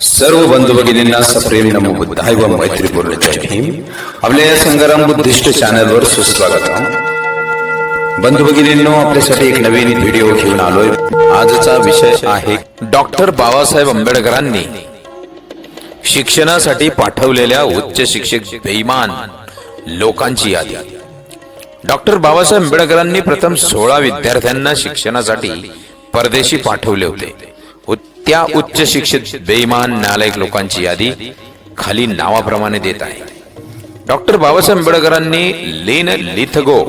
सर्व बंधू भगिनींना सप्रेम नमो बुद्धाय व मैत्रीपूर्ण जय भीम. आपल्या या संग्राम बुद्धिस्ट चॅनलवर सुस्वागत बंधू भगिनींनो आपल्यासाठी एक नवीन व्हिडिओ घेऊन आलोय. आजचा विषय आहे डॉक्टर बाबासाहेब आंबेडकरांनी शिक्षणासाठी पाठवलेल्या उच्च शिक्षक बेईमान लोकांची यादी. डॉक्टर बाबासाहेब आंबेडकरांनी प्रथम सोळा विद्यार्थ्यांना शिक्षणासाठी परदेशी पाठवले होते. त्या उच्च शिक्षित बेईमान नालायक लोकांची यादी खाली नावाप्रमाणे देत आहे. डॉक्टर बाबासाहेब आंबेडकरांनी लेन लिथगो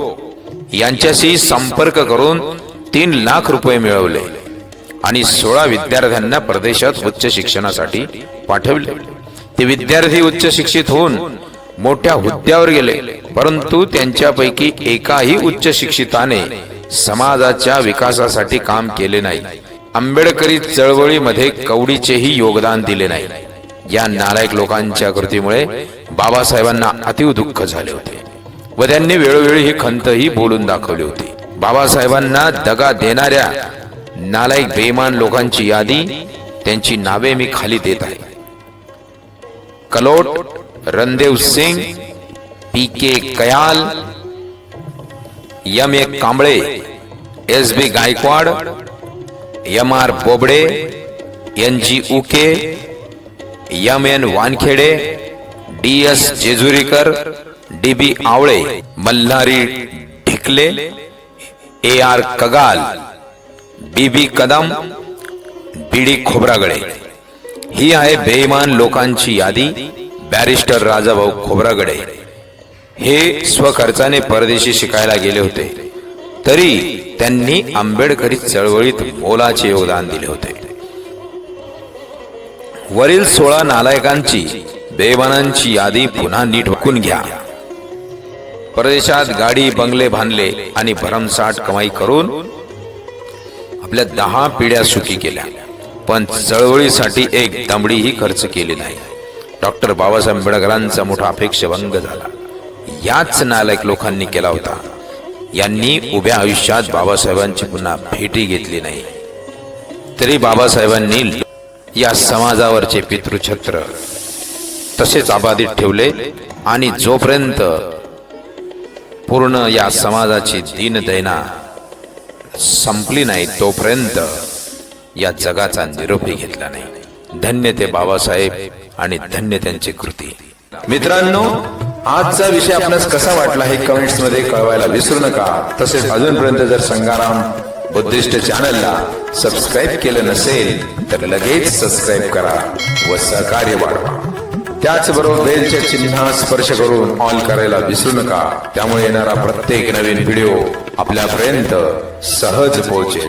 यांच्याशी संपर्क करून तीन लाख रुपये मिळवले आणि सोळा विद्यार्थ्यांना परदेशात उच्च शिक्षणासाठी पाठवले. ते विद्यार्थी उच्च शिक्षित होऊन मोठ्या हुद्द्यावर गेले परंतु त्यांच्यापैकी एकाही उच्च शिक्षिताने समाजाच्या विकासासाठी काम केले नाही. आंबेडकरी चळवळीमध्ये कवडीचेही योगदान दिले नाही. या नालायक लोकांच्या कृतीमुळे बाबासाहेबांना अतिव दुःख झाले होते व त्यांनी वेळोवेळी ही खंतही बोलून दाखवली होती. बाबासाहेबांना दगा देणाऱ्या नालायक बेमान लोकांची यादी त्यांची नावे मी खाली देत आहे. Kalot Randev Singh P K Kayal M. A. Kamble S. B. Gaikwad M R Bobde N G Uke M N Wankhede D S Jejurikar D B Awale Malhari Dhikale A R Kagal B B Kadam B D Khobragade ही आहे बेईमान लोकांची यादी barrister Rajabhau Khobragade हे स्वखर्चाने परदेशी शिकायला गेले होते. तरी त्यांनी आंबेडकरी चळवळीत मोलाचे योगदान दिले होते. वरील सोळा नालायकांची देवानांची यादी पुन्हा नीट वाकून घ्या. परदेशात गाडी बंगले बांधले आणि भरमसाठ कमाई करून आपल्या दहा पिढ्या सुखी केल्या. पण चळवळीसाठी एक दमडीही खर्च केली नाही. डॉक्टर बाबासाहेब आंबेडकरांचा मोठा अपेक्षाभंग झाला. याच नालायक लोकांनी केला होता. यांनी उभ्या आयुष्यात बाबासाहेबांची पुन्हा भेटी घेतली नाही. तरी बाबासाहेबांनी या समाजावरचे पितृछत्र तसेच अबाधित ठेवले आणि जोपर्यंत पूर्ण या समाजाची दीनदैना संपली नाही तोपर्यंत या जगाचा निरोपही घेतला नाही. धन्य ते बाबासाहेब आणि धन्य त्यांची कृती. मित्रांनो आजचा विषय आपणास कसा वाटला हे कमेंट्समध्ये कळवायला विसरू नका. तसेच अजूनपर्यंत जर संगाराम बुद्धिस्ट चॅनलला सबस्क्राईब केलं नसेल तर लगेच सबस्क्राईब करा व सहकार्य वाढवा. त्याचबरोबर बेलच्या चिन्हा स्पर्श करून ऑल करायला विसरू नका. त्यामुळे येणारा प्रत्येक नवीन व्हिडिओ आपल्यापर्यंत सहज पोहोचेल.